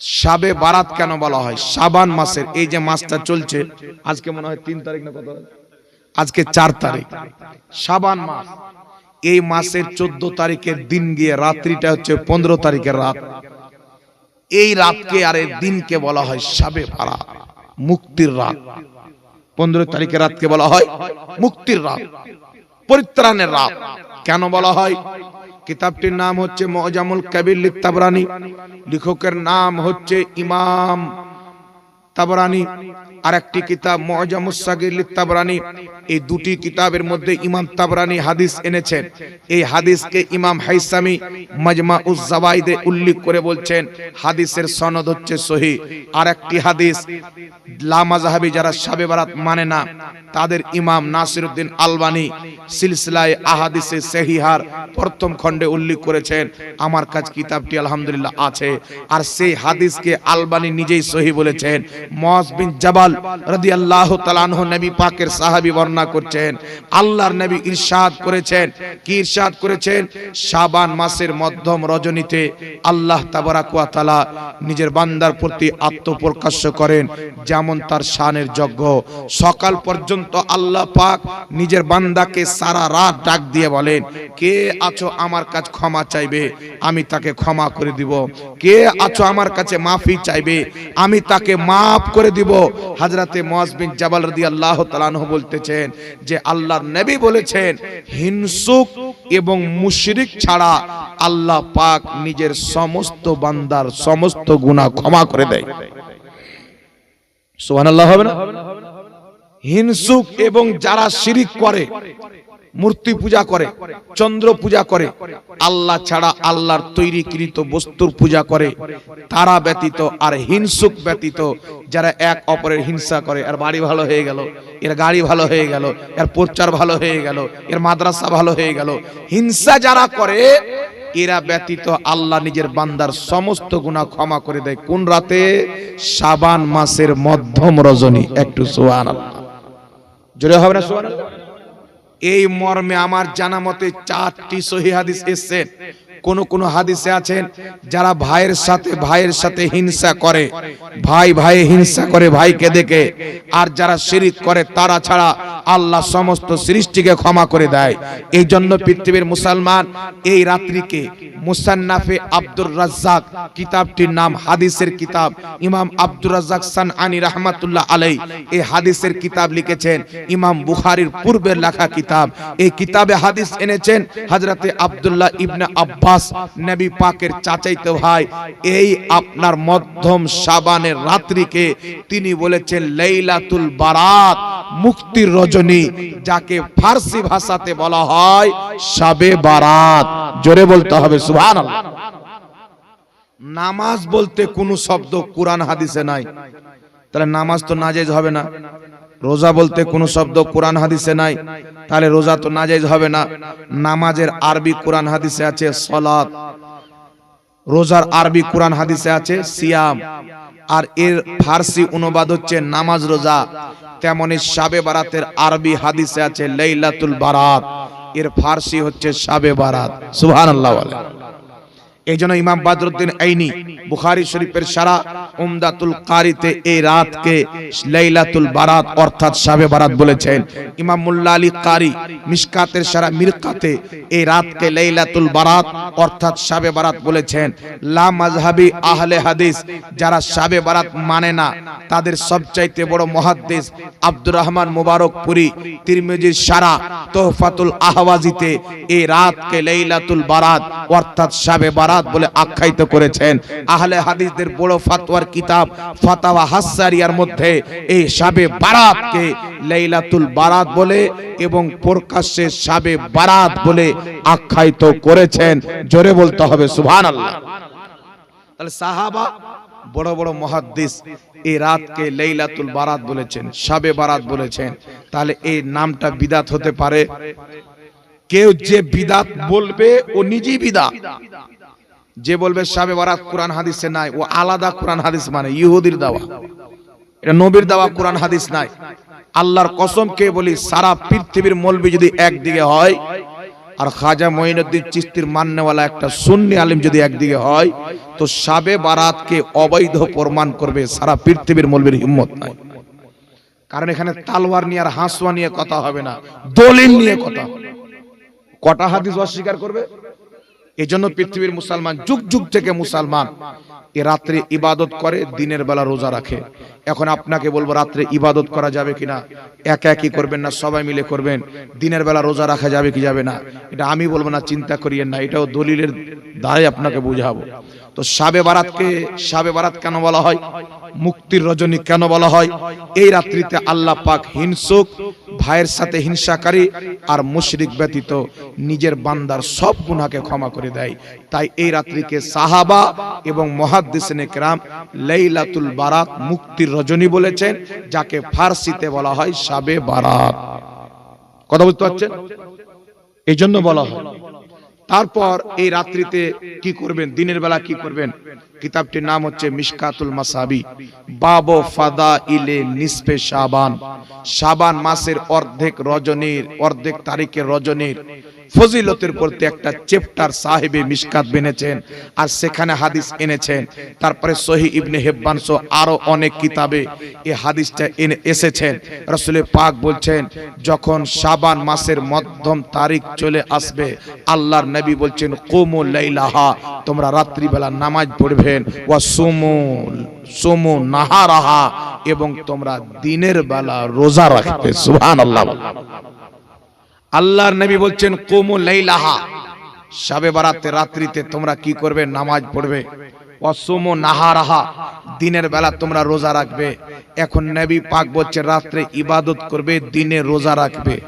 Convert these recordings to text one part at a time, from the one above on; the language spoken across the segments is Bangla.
সাবে বারাত কেন বলা হয়? সাবান মাসের, এই যে মাসটা চলছে, আজকে মনে হয় তিন তারিখ না কত? আজকে চার তারিখ। সাবান মাস, এই মাসের চোদ্দ তারিখের দিন গিয়ে রাত্রিটা হচ্ছে পনেরো তারিখের রাত। এই রাতকে আর এই দিনকে বলা হয় সাবে বারাত, মুক্তির রাত। পনেরো তারিখের রাতকে বলা হয় মুক্তির রাত। পরিত্রাণের রাত কেন বলা হয়? কিতাবটির নাম হচ্ছে মজামুল কাবির লিখতাবরানি লেখকের নাম হচ্ছে ইমাম তাবরানি। আর একটি কিতাব মজামুসাগির লিখতাবরানি এই দুটি কিতাবের মধ্যে ইমাম তাবরানি হাদিস এনেছেন। এই হাদিসকে ইমাম হাইসামি মাজমা উজ জাওয়াইদে উল্লেখ করে বলছেন, হাদিসের সনদ হচ্ছে সহি। আর একটি হাদিস, লা মাযহাবি যারা শাবে বারাত মানে না, তাদের ইমাম নাসিরউদ্দিন আলবানি সিলসিলায় আহাদিসে সহিহার প্রথম খণ্ডে উল্লেখ করেছেন, আমার কাছে কিতাবটি আলহামদুলিল্লাহ আছে। আর সেই হাদিসকে আলবানি নিজেই সহি বলেছেন। মুয়াজ বিন জাবাল রাদিয়াল্লাহু তাআলা আনহু নবী পাকের সাহাবী বর্ণনা করছেন, আল্লাহর নবী ইরশাদ করেছেন। কি ইরশাদ করেছেন? শাবান মাসের মধ্যম রজনীতে আল্লাহ তাবারাক নিজের বান্দার প্রতি আত্মপ্রকাশ্য করেন, যেমন তার শানের যজ্ঞ। সকাল পর্যন্ত আল্লাহ পাক নিজের বান্দাকে সারা রাত ডাক দিয়ে বলেন, কে আছো আমার কাছে ক্ষমা চাইবে? আমি তাকে ক্ষমা করে দিব। কে আছো আমার কাছে মাফি চাইবে? আমি তাকে মাফ করে দিব। হাজরাতে মোয়াজবিন জাবাল রদি আল্লাহ তালানহ বলতেছেন যে আল্লাহর নবী বলেছেন, হিংসুক এবং মুশরিক ছাড়া আল্লাহ পাক নিজের সমস্ত বান্দার সমস্ত গুণা ক্ষমা করে দেয়। সোহান আল্লাহ হবে না? হিংসুক এবং যারা শিরিক করে মূর্তি পূজা করে, চন্দ্র পূজা করে, আল্লাহ ছাড়া আল্লাহর তৈরিকৃত বস্তুর পূজা করে। তারা ব্যতীত আর হিংসুক ব্যতীত, যারা এক অপরের হিংসা করে, এর বাড়ি ভালো হয়ে গেল, এর গাড়ি ভালো হয়ে গেল, এর প্রচার ভালো হয়ে গেল, এর মাদ্রাসা ভালো হয়ে গেল। হিংসা যারা করে, এরা ব্যতীত আল্লাহ নিজের বান্দার সমস্ত গুনাহ ক্ষমা করে দেয়। কোন রাতে? শাবান মাসের মধ্যম রজনী। একটু সুবহানাল্লাহ। জোরে হবে না সুবহানাল্লাহ? এই মর্মে আমার জানা মতে চারটি সহি হাদিস এসছে। কোন কোন হাদিসে আছেন, যারা ভাইয়ের সাথে ভাইয়ের সাথে হিংসা করে, ভাই ভাই হিংসা করে ভাইকে দেখে, আর যারা শিরিক করে তারা ছাড়া আল্লাহ সমস্ত সৃষ্টিকে ক্ষমা করে দেয়। এই জন্য পৃথিবীর মুসলমান এই রাত্রিকে মুসান্নাফে আব্দুর রাজ্জাক কিতাবটির নাম, হাদিসের কিতাব, ইমাম আব্দুর রাজ্জাক সান আনি রহমাতুল্লাহ আলাই এই হাদিসের কিতাব লিখেছেন, ইমাম বুখারীর পূর্বের লেখা কিতাব। এই কিতাবে হাদিস এনেছেন হযরতে আব্দুল্লাহ ইবনে আব্বাস নবী পাকের চাচাইতো ভাই, এই আপনার মধ্যম শাবানের রাত্রিকে তিনি বলেছেন লাইলাতুল বারাত, মুক্তির রজনী, যাকে ফার্সি ভাষাতে বলা হয় শাবে বারাত। জোরে বলতে হবে, সুবহানাল্লাহ। নামাজ বলতে কোনো শব্দ কোরআন হাদিসে নাই। তাহলে নামাজ তো নাজাইজ হবে না। রোজা বলতে কোনো শব্দ কোরআন হাদিসে নাই। তাহলে রোজা তো নাজাইজ হবে না। নামাজের আরবি কোরআন হাদিসে আছে সলাত রোজার আরবি কোরআন হাদিসে আছে সিয়াম। আর এর ফার্সি অনুবাদ হচ্ছে নামাজ রোজা। তেমনি শাবে বারাতের আরবি হাদিসে আছে লাইলাতুল বারাত। এর ফার্সি হচ্ছে শাবে বারাত। সুবহানাল্লাহ বলে। এই জন্য ইমাম বাদরুদ্দিন আইনি বুখারি শরীফের সারা উমদাতুল কারিতে এই রাতকে লাইলাতুল বারাত অর্থাৎ শাবে বারাত বলেছেন। ইমাম মুল্লা আলী কারি মিশকাতের সারা মিরকাতে এই রাতকে লাইলাতুল বারাত অর্থাৎ সাবে বারাত বলেছেন, লা মাযহাবি আহলে হাদিস, যারা সাবে বারাত মানে না, তাদের সবচাইতে বড় মুহাদ্দিস আব্দুর রহমান মুবারকপুরি, তিরমিজির সারা তোহফাতুল আহওয়াজিতে এই রাতকে লাইলাতুল বারাত অর্থাৎ সাবে বারাত বলে আখ্যায়িত করেছেন। আহলে হাদিসদের বড় ফাতোয়ার কিতাব ফাতাওয়া হাসারিয়ার মধ্যে এই সাবে বারাতকে লাইলাতুল বারাত বলে এবং প্রকাশ্যে সাবে বারাত বলে আখ্যায়িত করেছেন। জোরে বলতে হবে, সুবহানাল্লাহ। তাহলে সাহাবা, বড় বড় মহাদ্দিস এই রাতকে লাইলাতুল বারাত বলেছেন সাবে বারাত বলেছেন। তাহলে এই নামটা বিদাত হতে পারে। কেউ যে বিদাত বলবে, ও নিজেই বিদাত। যে বলবে সাবে বারাত কোরআন হাদিসে নাই, ও আলাদা কোরআন হাদিস মানে ইহুদির দাওয়া। এটা নবীর দাওয়া, কোরআন হাদিস নাই। আল্লাহর কসম কে বলি, সারা পৃথিবীর মলবি যদি একদিকে হয় আর খাজা মঈনুদ্দিন চিস্তির মান্যওয়ালা একটা সুন্নি আলিম যদি একদিকে হয়, তো সাবে বারাতকে অবৈধ প্রমাণ করবে, সারা পৃথিবীর মলবির হিম্মত নাই কারণ এখানে তালওয়ার নিয়ে আর হাঁসুয়া নিয়ে কথা হবে না, দলিল নিয়ে কথা। কটা হাদিস অস্বীকার করবে এই জন্য পৃথিবীর মুসলমান যুগ যুগ থেকে মুসলমান। এ রাত্রে ইবাদত করে দিনের বেলা রোজা রাখে। এখন আপনাকে বলব রাত্রে ইবাদত করা যাবে কিনা? একা একই করবেন না সবাই মিলে করবেন। দিনের বেলা রোজা রাখা যাবে কি যাবে না? এটা আমি বলব না চিন্তা করিয়েন না এটাও দলিলের দ্বারাই আপনাকে বুঝাবো। তো সাবে বারাতকে সাবে বারাত কেন বলা হয়? মুক্তির রজনী কেন বলা হয়? এই রাত্রিতে আল্লাহ পাক হিংসুক ভাইয়ের সাথে হিংসাকারী আর মুশরিক ব্যতীত নিজের বান্দার সব গুনাহকে ক্ষমা করে দেয়। তাই এই রাত্রিকে সাহাবা এবং মহাদ্দিসিনে কেরাম লেইলাতুল বারাত মুক্তির রজনী বলেছেন, যাকে ফার্সিতে বলা হয় সাবে বারাত কথা বুঝতে পারছেন? এই জন্য বলা হয়। তারপর এই রাত্রিতে কি করবেন? দিনের বেলা কি করবেন? কিতাবটির নাম হচ্ছে মিশকাতুল মাসাবি। বাবো ফাদা ইলে নিসপে শাবান। শাবান মাসের অর্ধেক রজনীর, অর্ধেক তারিখের রজনীর। ফজিলতের প্রতি একটা চ্যাপ্টার সাহেবে মিশকাত বেনেছেন আর সেখানে হাদিস এনেছেন। তারপরে সহি ইবনে হেব্বান সহ আরও অনেক কিতাবে এই হাদিসটা এনে এসেছেন। রসুলের পাক বলছেন, যখন শাবান মাসের মধ্যম তারিখ চলে আসবে, আল্লাহর নবী বলছেন, কোমু লাইলাহা তোমরা রাত্রিবেলা নামাজ পড়বেন। ওয়া সুমু সুমু নাহারাহা এবং তোমরা দিনের বেলা রোজা রাখবে। সুবহানাল্লাহ। আল্লাহর নবী বলছেন, কোমু লাইলাহা। সাবে বারাতে, রাত্রিতে তোমরা কি করবে? নামাজ পড়বে। অসম নাহারাহা। দিনের বেলা তোমরা রোজা রাখবে। এখন নবী পাক বলছে, রাত্রে ইবাদত করবে, দিনে রোজা রাখবে।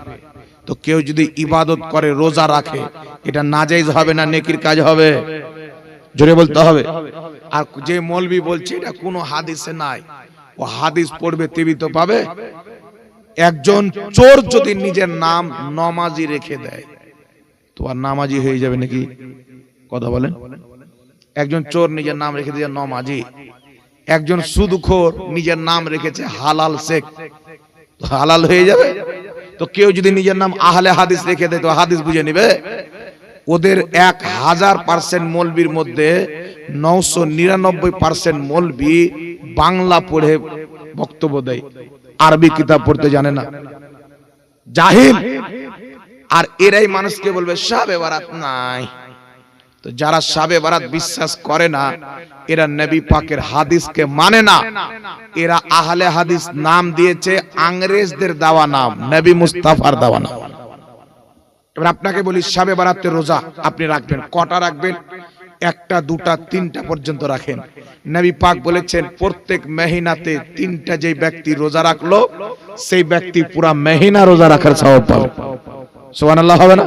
তো কেউ যদি ইবাদত করে, রোজা রাখে, এটা নাজাইজ হবে না নেকির কাজ হবে? জোরে বলতে হবে। আর যে মলবি বলছে, এটা কোনো হাদিসে নাই। ও হাদিস পড়বে তেবি তো পাবে। একজন চোর যদি নিজের নাম নমাজি রেখে দেয় তো আর নামাজি হয়ে যাবে নাকি? কথা বলেন। একজন চোর নিজের নাম রেখে দিয়েছে নমাজি, একজন সুদখোর নিজের নাম রেখেছে হালাল শেখ। হালাল হয়ে যাবে? তো কেউ যদি নিজের নাম আহলে হাদিস রেখে দেয়, তো হাদিস বুঝে নিবে? ওদের এক হাজার পার্সেন্ট মলবির মধ্যে নশো নিরানব্বই পার্সেন্ট মলবি বাংলা পড়ে বক্তব্য দেয়। আরবি কিতাব পড়তে জানে না। জাহিল। আর এরাই মানুষকে বলবে, সাবে বারাত নাই। তো যারা সাবে বারাত বিশ্বাস করে না, এরা নবী পাকের হাদিসকে মানে না। এরা আহলে হাদিস নাম দিয়েছে, আংরেজদের দেওয়া নাম, নবী মুস্তাফার দেওয়া নাম। এবার আপনাকে বলি, সাবে বারাতের রোজা আপনি রাখবেন, কটা রাখবেন? একটা, দুটা, তিনটা পর্যন্ত রাখেন। নবী পাক বলেছেন, প্রত্যেক মেহিনাতে তিনটা যে ব্যক্তি রোজা রাখল, সেই ব্যক্তি পুরা মেহিনা রোজা রাখার স্বভাব পাবে। সুবহানাল্লাহ, হবে না?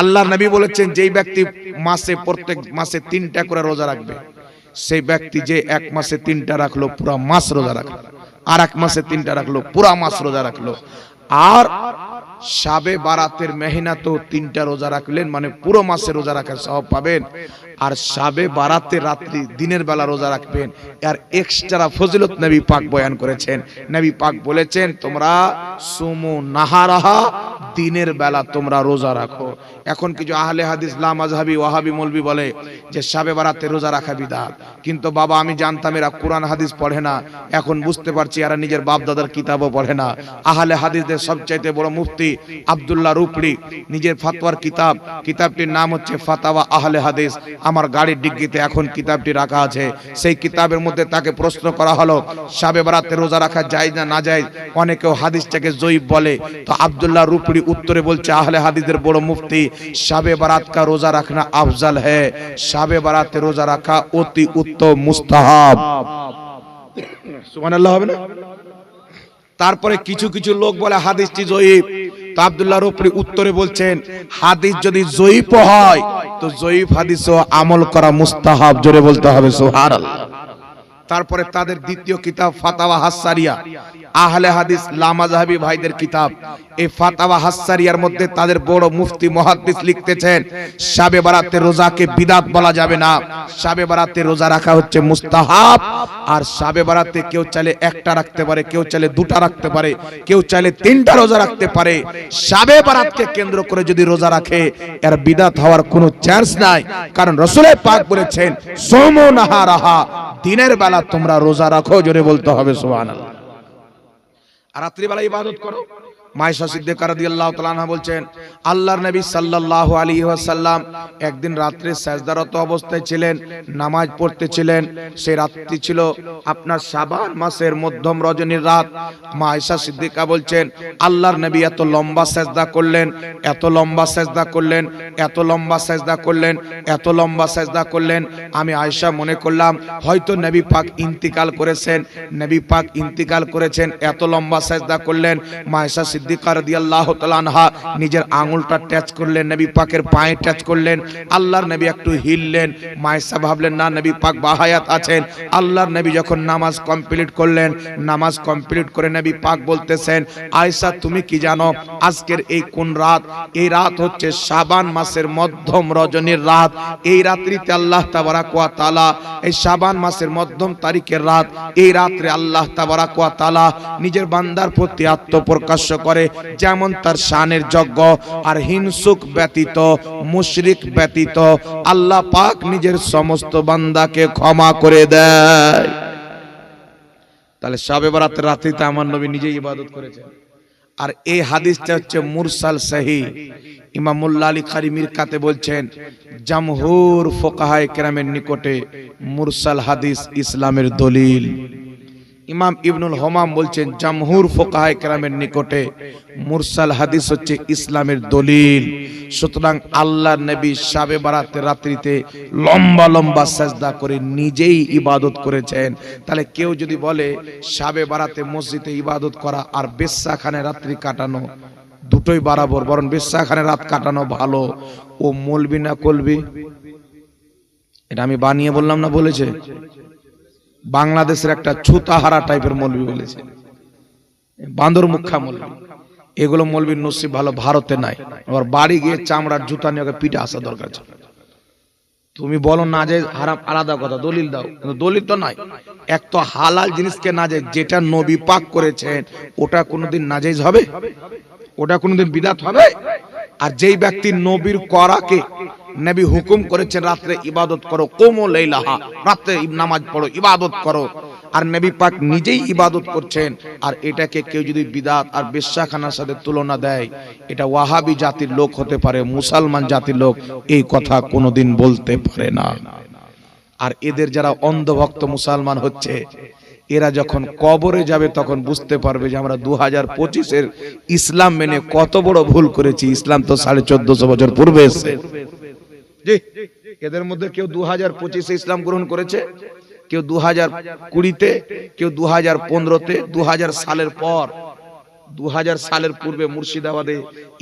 আল্লাহর নবী বলেছেন, যেই ব্যক্তি মাসে প্রত্যেক মাসে তিনটা করে রোজা রাখবে, সেই ব্যক্তি যে এক মাসে তিনটা রাখল, পুরা মাস রোজা রাখল, আর এক মাসে তিনটা রাখল, পুরা মাস রোজা রাখল। আর সাবে বারাতের মেহনাতেও তিনটা রোজা রাখলেন মানে পুরো মাসে রোজা রাখার সব পাবেন। আর সাবে বারাতে রাত্রি দিনের বেলা রোজা রাখবেন। আর এক্সট্রা ফজিলত নবী পাক বয়ান করেছেন। নবী পাক বলেছেন, তোমরা সুমু নাহারাহা, দিনের বেলা তোমরা রোজা রাখো। এখন কিছু আহলে হাদিস লা মাযহাবি, ওয়াহাবি, মৌলবি বলে যে, সাবে বারাতে রোজা রাখা বিদাত। কিন্তু বাবা, আমি জানতাম এরা কোরআন, হাদিস পড়ে না। এখন বুঝতে পারছি এরা নিজের বাপ দাদার কিতাবও পড়ে না। আহলে হাদিসদের সবচাইতে বড় মুফতি আব্দুল্লাহ রুপড়ি, নিজের ফাতোয়ার কিতাব। কিতাবটির নাম হচ্ছে ফাতাওয়া আহলে হাদিস। আমার গাড়ির ডিগ্গিতে এখন কিতাবটি রাখা আছে। সেই কিতাবের মধ্যে তাকে প্রশ্ন করা হলো সাবে বারাতে রোজা রাখা যায় না না যায়? অনেকেও হাদিসটাকে জয়ীব বলে। তো আব্দুল্লাহ রুপড়ি উত্তরে বলছে, আহলে হাদিসের বড় মুফতি সাবে বারাত কা রোজা রাখনা আফজাল है সাবে বারাতে রোজা রাখা অতি উত্তম, মুস্তাহাব। সুবহানাল্লাহ হবে না? তারপরে কিছু কিছু লোক বলে, হাদিসটি জয়ীব। তো আব্দুল্লাহ রুপরি উত্তরে বলছেন, হাদিস যদি জয়ীব হয় তো জয়ীফ হাদিসও আমল করা মুস্তাহাব জোরে বলতে হবে সুবহানাল্লাহ। তারপরে তাদের দ্বিতীয় কিতাব ফাতাওয়া হাসারিয়া। আহলে হাদিস লামাজাহাবি ভাইদের কিতাব। এই ফাতাওয়া হাসারিয়ার মধ্যে তাদের বড় মুফতি মুহাদ্দিস লিখতেছেন, শাবে বারাতে রোজাকে বিদাত বলা যাবে না। শাবে বারাতে রোজা রাখা হচ্ছে মুস্তাহাব। আর শাবে বারাতে কেউ চাইলে একটা রাখতে পারে, কেউ চাইলে দুটা রাখতে পারে, কেউ চাইলে তিনটা রোজা রাখতে পারে। শাবে বারাতকে কেন্দ্র করে যদি রোজা রাখে, এর বিদাত হওয়ার কোনো চান্স নাই। কারণ রসুলের পাক বলেছেন, সোমো নাহারাহা, দিনের বেলা তোমরা রোজা রাখো জোরে বলতে হবে সোহান রাত্রিবেলা ইবাদত করো। মায়েশা সিদ্দিকা রাদিয়াল্লাহু তাআলা বলছেন, আল্লাহর নবী সাল্লাল্লাহু আলাইহি ওয়াসাল্লাম একদিন রাত্রে সাজদারত অবস্থায় ছিলেন, নামাজ পড়তেছিলেন সেই রাত্রি ছিল আপনার শাবান মাসের মধ্যম রজনীর রাত। মায়েশা সিদ্দিকা বলছেন, আল্লাহর নবী এত লম্বা সাজদা করলেন, এত লম্বা সাজদা করলেন, এত লম্বা সাজদা করলেন, এত লম্বা সাজদা করলেন। আমি আয়েশা মনে করলাম, হয়তো নবী পাক ইন্তিকাল করেছেন, নবী পাক ইন্তিকাল করেছেন, এত লম্বা সাজদা করলেন। মায়েশা নিজের আঙুলটা টাচ করলেন, নবী পাকের পায়ে টাচ করলেন, আল্লাহর নবী একটু হিললেন ভাবলেন, না নবী পাক বাহায়াত আছেন। আল্লাহর নবী যখন নামাজ কমপ্লিট করলেন, নামাজ কমপ্লিট করে নবী পাক বলতেছেন তুমি কি জানো, আজকের এই কোন রাত? এই রাত হচ্ছে শাবান মাসের মধ্যম রজনীর রাত। এই রাত্রিতে আল্লাহ তাবারাক তাআলা, এই শাবান মাসের মধ্যম তারিখের রাত। এই রাত্রে আল্লাহ তাবারাক ওয়া নিজের বান্দার প্রতি আত্মপ্রকাশ করে। যেমন তার শানের যজ্ঞ আর হিংসুক ব্যতীত, মুশরিক ব্যতীত, আল্লাহ পাক নিজের সমস্ত বান্দাকে ক্ষমা করে দেয়। তাহলে সবে বরাতের রাত্রিতে আমার নবী নিজেই ইবাদত করেছেন। আর এই হাদিসটা হচ্ছে মুরসাল সাহি। ইমামুল্লা আলী খারি মিরকাতে বলছেন, জামহুর ফোকাহায় কেরামের নিকটে মুরসাল হাদিস ইসলামের দলিল। ইমাম ইবনুল হমাম বলছেন, জামহুর ফোকাহায় কেরামের নিকটে মুরসাল হাদিস হচ্ছে ইসলামের দলিল। সুতরাং আল্লাহ নবী সাবে বারাতে রাত্রিতে লম্বা লম্বা সাজদা করে নিজেই ইবাদত করেছেন। তাহলে কেউ যদি বলে, সাবে বারাতে মসজিদে ইবাদত করা আর বেশ্যাখানে রাত্রি কাটানো, দুটোই বরাবর, বরং বেশ্যাখানে রাত কাটানো ভালো। ও মলবি না কলবি? এটা আমি বানিয়ে বললাম না বলেছে? বাংলাদেশের একটা ছুতাহারা টাইপের মলবি বলেছে। বান্দর মুখা মলবি। এগুলো মলবির নসিব ভালো ভারতে নাই। আবার বাড়ি গিয়ে চামড়ার জুতা নিয়ে পিঠে আসা দরকার ছিল। তুমি বলো না যে হারাম, আলাদা কথা, দলিল দাও। কিন্তু দলিল তো নাই। এক তো হালাল জিনিসকে না যে যেটা নবী পাক করেছেন, ওটা কোনোদিন নাজাইজ হবে? ওটা কোনোদিন বিদাত হবে? আর যেই ব্যক্তি নবীর করাকে নবী হুকুম করেছেন, রাত্রে ইবাদত করো, কোমো লাইলাহা, রাত্রে নামাজ পড়ো, ইবাদত করো। আর নবী পাক নিজেই ইবাদত করছেন, আর এটাকে কেউ যদি বিদাত আর বেশ্যাখানার সাথে তুলনা দেয়, এটা ওয়াহাবি জাতির লোক হতে পারে, মুসলমান জাতির লোক, এই কথা কোনোদিন বলতে পারে না। আর এদের যারা অন্ধভক্ত মুসলমান হচ্ছে, এরা যখন কবরে যাবে তখন বুঝতে পারবে যে আমরা দু হাজার পঁচিশের ইসলাম মেনে কত বড় ভুল করেছি। ইসলাম তো সাড়ে চোদ্দশো বছর পূর্বে এসছে। জি, এদের মধ্যে কেউ দু হাজার পঁচিশে ইসলাম গ্রহণ করেছে কেউ দু হাজার কুড়িতে কেউ দু হাজার পনেরোতে দু হাজার সালের পর দু হাজার সালের পূর্বে মুর্শিদাবাদে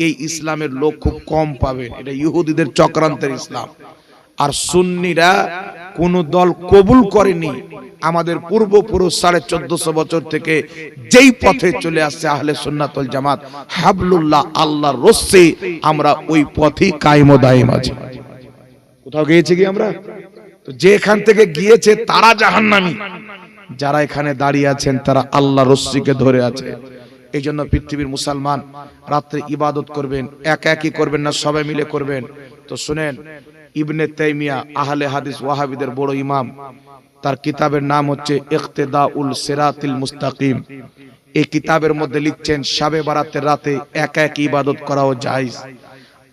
এই ইসলামের লোক খুব কম পাবেন এটা ইহুদিদের চক্রান্তের ইসলাম। আর সুন্নিরা কোন দল কবুল করেনি। আমাদের পূর্বপুরুষ সাড়ে চোদ্দশো বছর থেকে যেই পথে চলে আসছে আহলে সুন্নাতুল জামাত হাবলুল্লাহ আল্লাহ রস্সে আমরা ওই পথই কায়েম দায়েম আছি। কোথাও গিয়েছি কি আমরা? তো যেখান থেকে গিয়েছে তারা জাহান্নামী। যারা এখানে দাঁড়িয়ে আছেন, তারা আল্লাহ রশ্মিকে ধরে আছে। এই জন্য পৃথিবীর মুসলমান রাত্রে ইবাদত করবেন, একা একই করবেন না, সবাই মিলে করবেন। তো শুনেন, ইবনে তাইমিয়া, আহলে হাদিস ওয়াহাবিদের বড় ইমাম, তার কিতাবের নাম হচ্ছে ইকতেদা উল সেরাতিল মুস্তাকিম। এই কিতাবের মধ্যে লিখছেন, সাবে বারাতের রাতে একা একই ইবাদত করাও জায়েজ।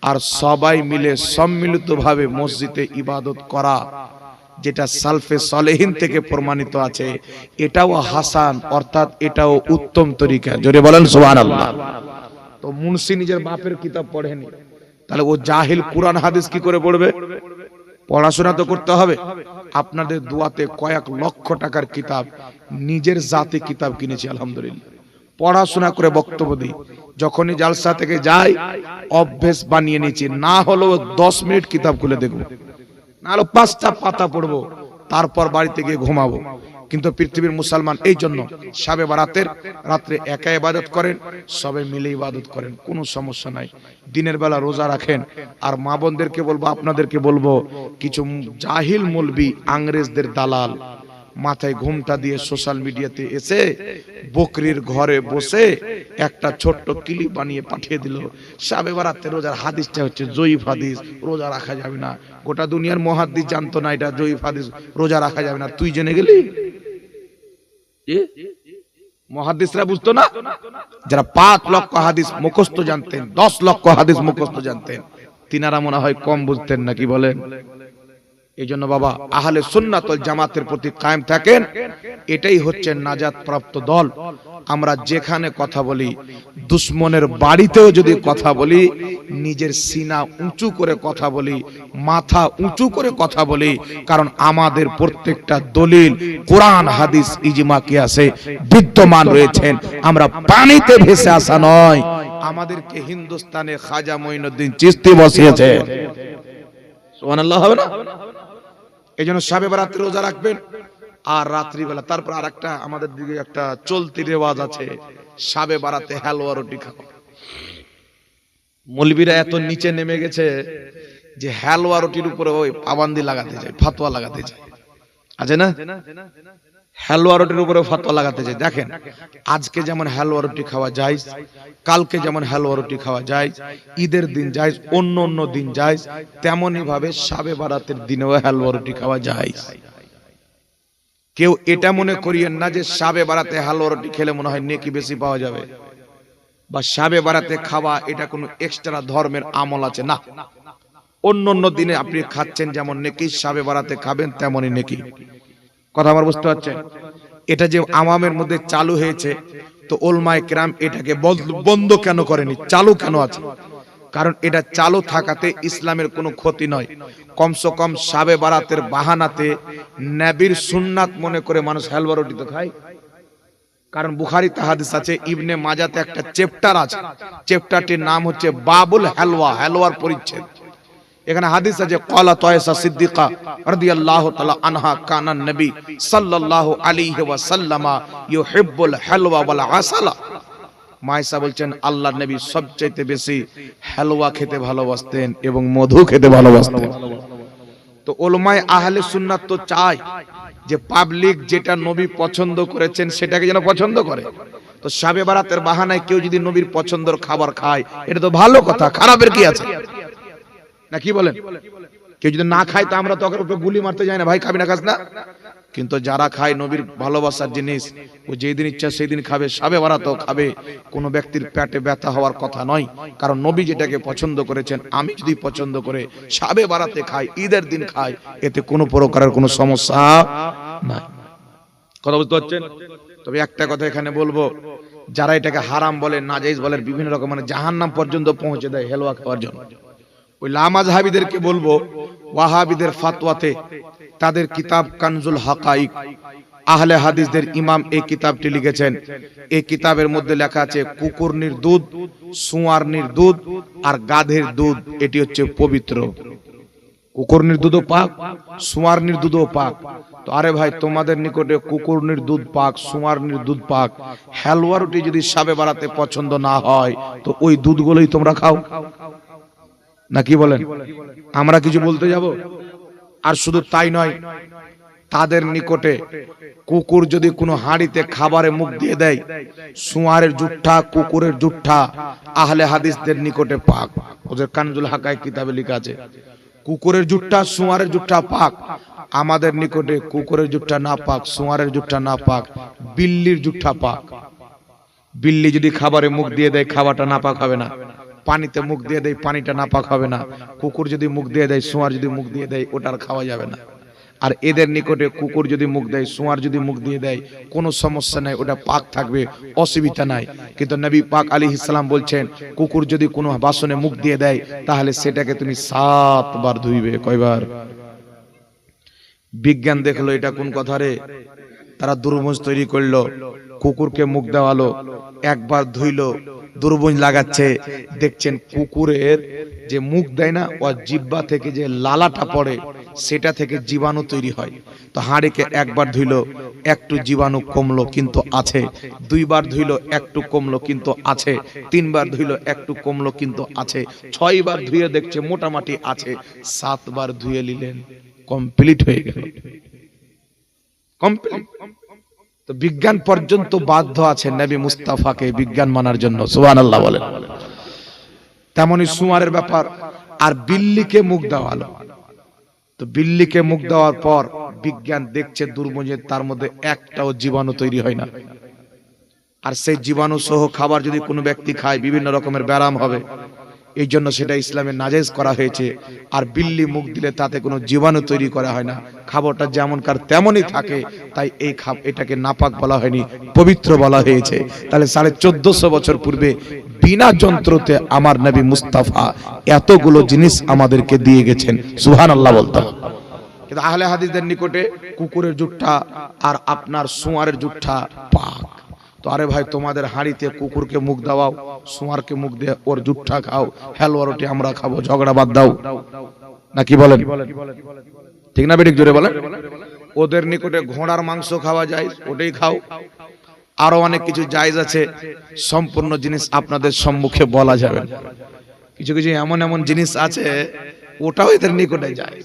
আর সবাই মিলে সম্মিলিতভাবে মসজিদে ইবাদত করা, যেটা সালফে সলেহিন থেকে প্রমাণিত আছে, এটাও হাসান, অর্থাৎ এটাও উত্তম তরিকা। জোরে বলেন, সুবহানাল্লাহ। তো মুন্সি নিজের বাপের কিতাব পড়েনি। তাহলে ও জাহিল কোরআন হাদিস কি করে পড়বে? পড়াশোনা তো করতে হবে। আপনাদের দোয়াতে কয়েক লক্ষ টাকার কিতাব, নিজের জাতি কিতাব কিনেছি, আলহামদুলিল্লাহ। পড়াশোনা করে বক্তব্য দিই। যখনই জালসা থেকে যাই, অভ্যেস বানিয়ে নিয়েছি। না হলেও দশ মিনিট কিতাব খুলে দেখব। না হলে পাঁচটা পাতা পড়ব। তারপর বাড়িতে গিয়ে ঘুমাবো। কিন্তু পৃথিবীর মুসলমান এই জন্য সাবে বারাতের রাত্রে একা ইবাদত করেন, সবে মিলে ইবাদত করেন, কোনো সমস্যা নাই। দিনের বেলা রোজা রাখেন। আর মা বোনদেরকে বলব, আপনাদেরকে বলব, কিছু জাহিল মুলবি আংরেজদের দালাল। মাথায় ঘুমটা দিয়ে সোশ্যাল মিডিয়াতে এসে বকরির ঘরে বসে একটা ছোট্ট ক্লিপ বানিয়ে পাঠিয়ে দিল। সাবে বারাতে রোজার হাদিসটা হচ্ছে জয়ীফ হাদিস। রোজা রাখা যাবে না। গোটা দুনিয়ার মহাদিস জানতো না এটা জয়ীফ হাদিস। রোজা রাখা যাবে না। তুই জেনে গেলি? মহাদিসরা বুঝতো না? যারা পাঁচ লক্ষ হাদিস মুখস্থ জানতেন দশ লক্ষ হাদিস মুখস্থ জানতেন তিনারা মনে হয় কম বুঝতেন নাকি বলেন? এই জন্য বাবা, আহলে সুন্নাতল জামাতের প্রতি কায়েম থাকেন। এটাই হচ্ছে নাজাত প্রাপ্ত দল। আমরা যেখানে কথা বলি, দুশ্মনের বাড়িতেও যদি কথা বলি, নিজের সিনা উঁচু করে কথা বলি, মাথা উঁচু করে কথা বলি, কারণ আমাদের প্রত্যেকটা দলিল, কোরআন, হাদিস, ইজমা কি আছে বিদ্যমান রয়েছেন। আমরা পানিতে ভেসে আসা নয়। আমাদেরকে হিন্দুস্তানে খাজা মঈনুদ্দিন চিস্তি বসিয়েছে। এই জন্য সাবে বারাত্রি রোজা রাখবেন। আর রাত্রিবেলা, তারপর আর একটা আমাদের দিকে একটা চলতি রেওয়াজ আছে, সাবে বারাতে হালুয়া রুটি খাওয়া মলবিরা এত নিচে নেমে গেছে যে হালুয়া রুটির উপরে ওই পাবান্দি লাগাতে যায়, ফাতোয়া লাগাতে যায়। আছে না? হালুয়া রুটির উপরে ফাতোয়া লাগাতে যায় দেখেন, আজকে যেমন হালুয়া রুটি খাওয়া যায়, কালকে যেমন হালুয়া রুটি খাওয়া যায়, ঈদের দিন যায়, অন্য অন্য দিন যায় তেমনই ভাবে সাবে বারাতের দিনেও হালুয়া রুটি খাওয়া যায়। কেউ এটা মনে করিয়েন না যে সাবে বারাতে হালুয়া রুটি খেলে মনে হয় নেকি বেশি পাওয়া যাবে। বা সাবে বারাতে খাওয়া এটা কোনো এক্সট্রা ধর্মের আমল আছে না। অন্য অন্য দিনে আপনি খাচ্ছেন যেমন নেকি, সাবে বারাতে খাবেন তেমনই নেকি। কথা আমার বুঝতে পারছেন? এটা যে আওয়ামের মধ্যে চালু হয়েছে, তো ওলমায় কেরাম এটাকে বন্ধ- কেন করেনি? চালু কেন আছে? কারণ এটা চালু থাকাতে ইসলামের কোনো ক্ষতি নয়। কমসে কম সাবে বারাতের বাহানাতে নবীর সুন্নাত মনে করে মানুষ হালুয়া রুটি তো খায়। কারণ বুখারি তাহাদিস আছে, ইবনে মাজাতে একটা চ্যাপ্টার আছে। চ্যাপ্টারটির নাম হচ্ছে বাবুল হালওয়া, হালওয়ার পরিচ্ছেদ। এখানে হাদিস আছে, ক্বালা তয়সা সিদ্দিকা রাদিয়াল্লাহু তাআলা আনহা কানা নবী সাল্লাল্লাহু আলাইহি ওয়াসাল্লামা ইউহিব্বুল হালওয়া ওয়াল আসালা। মায়েশা বলছেন, আল্লাহর নবী সবচাইতে বেশি হালওয়া খেতে ভালোবাসতেন এবং মধু খেতে ভালোবাসতেন। তো ওলমায় আহলে সুন্নাত তো চায় যে পাবলিক যেটা নবী পছন্দ করেছেন সেটাকে যেন পছন্দ করে। তো সাবে বারাতের বাহানায় কেউ যদি নবীর পছন্দের খাবার খায়, এটা তো ভালো কথা, খারাপের কি আছে? না, কি বলেন? কেউ যদি না খায়, তো আমরা তো ওকে উপরে গুলি মারতে যাই না, ভাই, খাবি না খাস না? কিন্তু যারা খায় নবীর ভালোবাসার জিনিস, ও যেই দিন ইচ্ছা সেই দিন খাবে, সাবে বারাতেও খাবে। কোনো ব্যক্তির পেটে ব্যথা হওয়ার কথা নয়। কারণ নবী যেটাকে পছন্দ করেছেন, আমি যদি পছন্দ করে সাবে বারাতে খাই, ঈদের দিন খাই, এতে কোনো প্রকারের কোনো সমস্যা নাই। কথা বুঝতে পারছেন? তবে একটা কথা এখানে বলব, যারা এটাকে হারাম বলে, নাজাইজ বলে, বিভিন্ন রকম মানে জাহান্নাম পর্যন্ত পৌঁছে দেয় হেলুয়া খাওয়ার জন্য। ওই লামাজ হাবিদেরকে বলব, ওয়াহাবিদের ফাতওয়াতে তাদের কিতাব কানজুল হাকাইক। আহলে হাদিসদের ইমাম এই কিতাবটি লিখেছেন। এই কিতাবের মধ্যে লেখা আছে, কুকুরনির দুধ, সুয়ারনির দুধ আর গাধের দুধ, এটি হচ্ছে পবিত্র। কুকুরনির দুধও পাক, সুয়ারনির দুধও পাক। তো আরে ভাই, তোমাদের নিকটে কুকুরনির দুধ পাক, সুয়ারনির দুধ পাক। হালুয়া রুটি যদি সাবে বাড়াতে পছন্দ না হয়, তো ওই দুধগুলোই তোমরা খাও। না কি বলেন? আমরা কিছু বলতে যাব? আর শুধু তাই নয়, তাদের নিকটে কুকুর যদি কোনো হাঁড়িতে খাবারে মুখ দিয়ে দেয়, সুয়ারের জুঠা, কুকুরের জুঠা, আহলে হাদিসদের নিকটে পাক। ওদের কানজুল হাকায় কিতাবে লেখা আছে, কুকুরের জুঠা, সুয়ারের জুঠা পাক। আমাদের নিকটে কুকুরের জুঠা না পাক, সুয়ারের জুঠা না পাক, বিল্লির জুঠা পাক। বিল্লি যদি খাবারে মুখ দিয়ে দেয়, খাবারটা না পাক হবে না। পানিতে মুখ দিয়ে দেয় পানিটা না। পাক হবে না। কুকুর যদি মুখ দিয়ে দেয় সোয়ার যদি মুখ দিয়ে দেয় ওটা আর খাওয়া যাবে না। আর এদের নিকটে কুকুর যদি মুখ দেয় সোয়ার যদি মুখ দিয়ে দেয় কোনো সমস্যা নাই ওটা পাক থাকবে অসুবিধা নাই। কিন্তু নবী পাক আলী ইসলাম বলছেন কুকুর যদি কোনো বাসনে মুখ দিয়ে দেয় তাহলে সেটাকে তুমি সাতবার ধুইবে। কয়বার? বিজ্ঞান দেখল এটা কোন কথা রে? তারা দুর্মুজ তৈরি করল কুকুরকে মুখ দেওয়ালো একবার ধুইলো দুর্বুজ লাগাচ্ছে, দেখছেন কুকুরের যে মুখ দেয় না, ও জিব্বা থেকে যে লালাটা পড়ে, সেটা থেকে জীবাণু তৈরি হয়। তো হাঁড়িকে একবার ধুইল, একটু জীবাণু কমলো কিন্তু আছে। দুইবার ধুইল, একটু কমলো কিন্তু আছে। তিনবার ধুইল, একটু কমলো কিন্তু আছে। ছয়বার ধুয়ে দেখছে মোটামুটি আছে। সাতবার ধুয়ে নিলেন, কমপ্লিট হয়ে গেল। কমপ্লিট। তো বিজ্ঞান পর্যন্ত বাধ্য আছে নবী মুস্তাফাকে বিজ্ঞান মানার জন্য সুবহান আল্লাহ বলেন। তেমনি সুমারের ব্যাপার, আর বিল্লিকে মুখ দেওয়ালো তো বিল্লিকে মুখ দেওয়ার পর বিজ্ঞান দেখছে দুর্মজে তার মধ্যে একটাও জীবাণু তৈরি হয় না। আর সেই জীবাণু সহ খাবার যদি কোনো ব্যক্তি খায়, বিভিন্ন রকমের ব্যারাম হবে। এই জন্য সেটা ইসলামে নাজেজ করা হয়েছে। আর বিল্লি মুখ দিলে তাতে কোনো জীবাণু তৈরি করা হয় না। খাবারটা যেমনকার তেমনই থাকে, তাই এই খাব এটাকে নাপাক বলা হয়নি, পবিত্র বলা হয়েছে। তাহলে সাড়ে চোদ্দশো বছর পূর্বে বিনা যন্ত্রতে আমার নবী মুস্তাফা এতগুলো জিনিস আমাদেরকে দিয়ে গেছেন। সুহান আল্লাহ বলতাম কিন্তু আহলে হাদিসদের নিকটে কুকুরের জুটটা আর আপনার সুয়ারের জুটটা পাক। তো আরে ভাই, তোমাদের হাঁড়িতে কুকুরকে মুখ দাও সুয়ারকে মুখ দিয়ে ওর জুটটা খাও হেলুয়া রুটি আমরা খাব, ঝগড়া বাদ দাও। নাকি বলেন? ঠিক না বেঠিক জোরে বলেন? ওদের নিকটে ঘোড়ার মাংস খাওয়া যায়, ওটাই খাও। আরও অনেক কিছু জায়জ আছে, সম্পূর্ণ জিনিস আপনাদের সম্মুখে বলা যাবে কিছু কিছু এমন এমন জিনিস আছে, ওটাও এদের নিকটে যায়।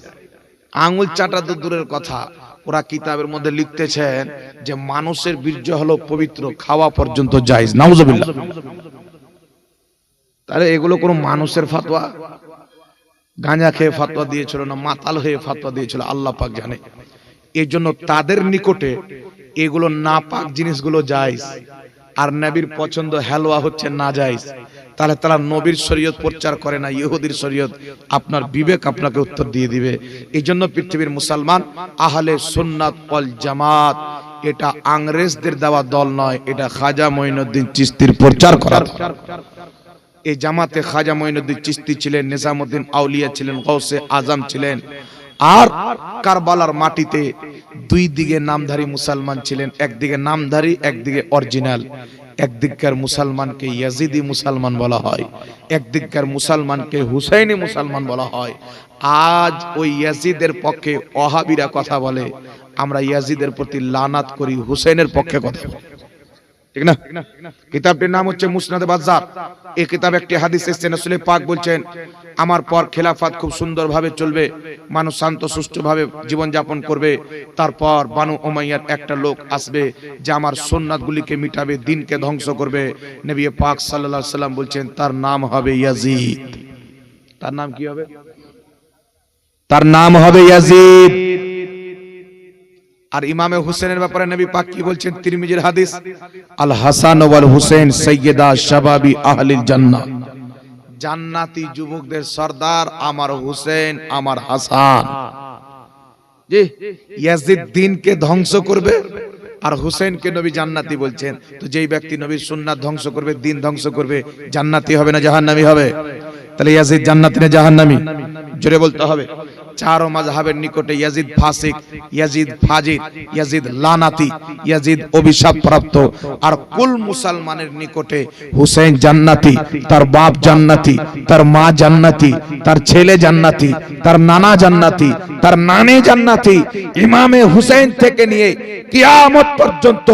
আঙুল চাটা দূরের কথা ওরা কিতাবের মধ্যে লিখতেছেন যে মানুষের বীর্য হলো পবিত্র, খাওয়া পর্যন্ত জায়েজ। নাউজুবিল্লাহ। তাহলে এগুলো কোনো মানুষের ফাতোয়া গাঁজা খেয়ে ফাতোয়া দিয়েছিল না, মাতাল হয়ে ফাতোয়া দিয়েছিল, আল্লাহ পাক জানে। এর জন্য তাদের নিকটে এগুলো না পাক জিনিসগুলো জায়েজ। আর নবীর পছন্দ হালুয়া হচ্ছে না জায়েজ তাহলে তারা নবীর শরীয়ত প্রচার করে না, ইহুদির শরীয়ত। আপনার বিবেক আপনাকে উত্তর দিয়ে দিবে। এই জন্য পৃথিবীর মুসলমান আহলে সুন্নাত ওয়াল জামাত, এটা আংরেজদের দেওয়া দল নয়, এটা খাজা মঈনুদ্দিন চিস্তির প্রচার করা এই জামাতে খাজা মঈনুদ্দিন চিস্তি ছিলেন, নিজামুদ্দিন আউলিয়া ছিলেন গৌসে আজম ছিলেন। আর কারবালার মাটিতে দুই দিকে নামধারী মুসলমান ছিলেন, একদিকে নামধারী, একদিকে অরিজিনাল। একদিককার মুসলমানকে ইয়াজিদি মুসলমান বলা হয়, একদিককার মুসলমানকে হুসাইনি মুসলমান বলা হয়। আজ ওই ইয়াজিদের পক্ষে ওহাবিরা কথা বলে, আমরা ইয়াজিদের প্রতি লানাত করি, হুসাইনের পক্ষে কথা বলি। ঠিক না? কিতাবটির নাম হচ্ছে মুসনাদে বাজার এই কিতাব একটি হাদিস, এসেছে রাসূল পাক বলছেন, আমার পর খেলাফত খুব সুন্দরভাবে চলবে, মানুষ শান্ত, সুষ্ঠুভাবে জীবন যাপন করবে, তারপর বানু উমাইয়ার একটা লোক আসবে যে আমার সুন্নাতগুলিকে মিটাবে, দিনকে ধ্বংস করবে। নবী পাক আলাইহি সাল্লাম বলছেন, তার নাম হবে ইয়াজিদ। তার নাম কি হবে? তার নাম হবে ইয়াজিদ। আর ইমামে হুসেনের ব্যাপারে নবী পাক কি বলছেন? তিরমিজির হাদিস আল হাসান ওয়াল হুসেন সাইয়্যিদা শাবাবি আহলিল জান্নাহ। জান্নাতি যুবকদের সর্দার আমার হুসেন আমার হাসান। জি ইয়াজিদ দিনকে ধ্বংস করবে আর হুসেনকে নবী জান্নাতি বলছেন। তো যেই ব্যক্তি নবীর সুন্নাত ধ্বংস করবে দিন ধ্বংস করবে জান্নাতি হবে না জাহান্নামী হবে? তাহলে ইয়াজিদ জান্নাতি না জাহান্নামী? জোরে বলতে হবে। চারো মাযহাবের নিকটে ইয়াজিদ ফাসিক, ইয়াজিদ ফাজির ইয়াজিদ লানাতি, ইয়াজিদ অভিশাপ প্রাপ্ত আর কুল মুসলমানের নিকটে হুসেন জান্নাতি, তার বাপ জান্নাতি, তার মা জান্নাতি, তার ছেলে জান্নাতি, তার নানা জান্নাতি, তার নানে জান্নাতি, ইমামে হুসেন থেকে নিয়ে কিয়ামত পর্যন্ত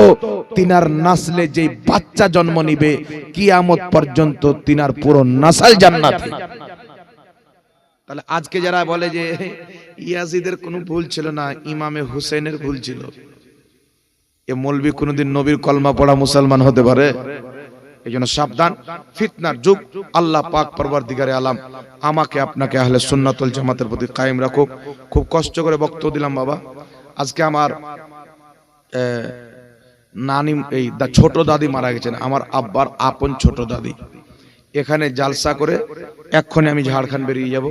তিনার নাসলে যে বাচ্চা জন্ম নিবে, কিয়ামত পর্যন্ত তিনার পুরো নাসাল জান্নাতি। তাহলে আজকে যারা বলে যে ইয়াজিদের কোনো ভুল ছিল না ইমামে হুসেনের ভুল ছিল। এ মৌলবি কোনোদিন নবীর কলমা পড়া মুসলমান হতে পারে? এই জন্য সাবধান ফিতনার যুগ। আল্লাহ পাক পরবার দিগারে আলাম। আমাকে আপনাকে আহলে সুন্নাতুল জামাতের প্রতি কায়েম রাখুক। খুব কষ্ট করে বক্তব্য দিলাম বাবা। আজকে আমার আহ, নানি এই ছোট দাদি মারা গেছেন। আমার আব্বার আপন ছোট দাদি। এখানে জালসা করে এক্ষণে আমি ঝাড়খণ্ড বেরিয়ে যাব।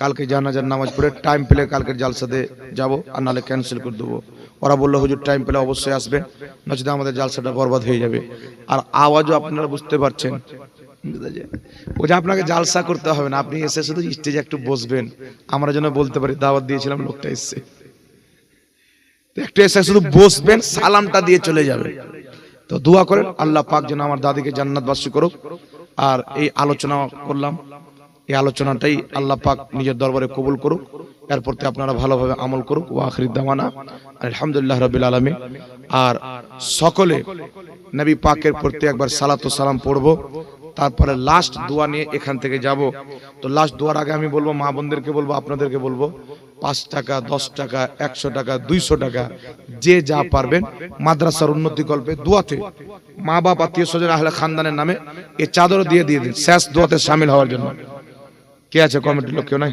কালকে জানাজার নামাজ পড়ে টাইম পেলে কালকে জালসাতে যাব আর নাহলে ক্যান্সেল করে দেবো। ওরা বলল, হুজুর টাইম পেলে অবশ্যই আসবেন নচেত আমাদের জালসাটা বরবাদ হয়ে যাবে। আর আওয়াজও আপনারা বুঝতে পারছেন। ও যে আপনাকে জালসা করতে হবে না, আপনি এসে শুধু স্টেজে একটু বসবেন। আমরা যেন বলতে পারি, দাওয়াত দিয়েছিলাম, লোকটা এসছে। একটু এসে শুধু বসবেন, সালামটা দিয়ে চলে যাবে। তো দোয়া করেন, আল্লাহ পাক যেন আমার দাদিকে জান্নাত জান্নাতবাসী করুক। আর এই আলোচনা করলাম। এই আলোচনাটাই আল্লাহ পাক নিজের দরবারে কবুল করুক। এরপর থেকে আপনারা ভালোভাবে আমল করুক। ও আখরিদ দামানা আলহামদুলিল্লাহ রবিল আলমী আর সকলে নবী পাকের প্রতি একবার সালাত সালাম পড়ব। তারপরে লাস্ট দোয়া নিয়ে এখান থেকে যাব। তো লাস্ট দোয়ার আগে আমি বলব, মা বোনদেরকে বলব, আপনাদেরকে বলব পাঁচ টাকা, দশ টাকা, একশো টাকা, দুইশো টাকা, যে যা পারবেন মাদ্রাসার উন্নতি কল্পে দোয়াতে। মা বাপ আত্মীয় স্বজন, আহলে খানদানের নামে এই চাদর দিয়ে দিয়ে দিন, শেষ দোয়াতে সামিল হওয়ার জন্য। কে আছে কমিটির লোক, কেউ নাই?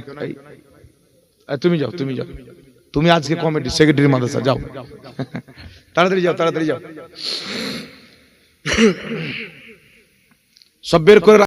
তুমি যাও তুমি যাও। তুমি আজকে কমিটি, সেক্রেটারি মাদ্রাসা, যাও। তাড়াতাড়ি যাও তাড়াতাড়ি যাও। সব বের করে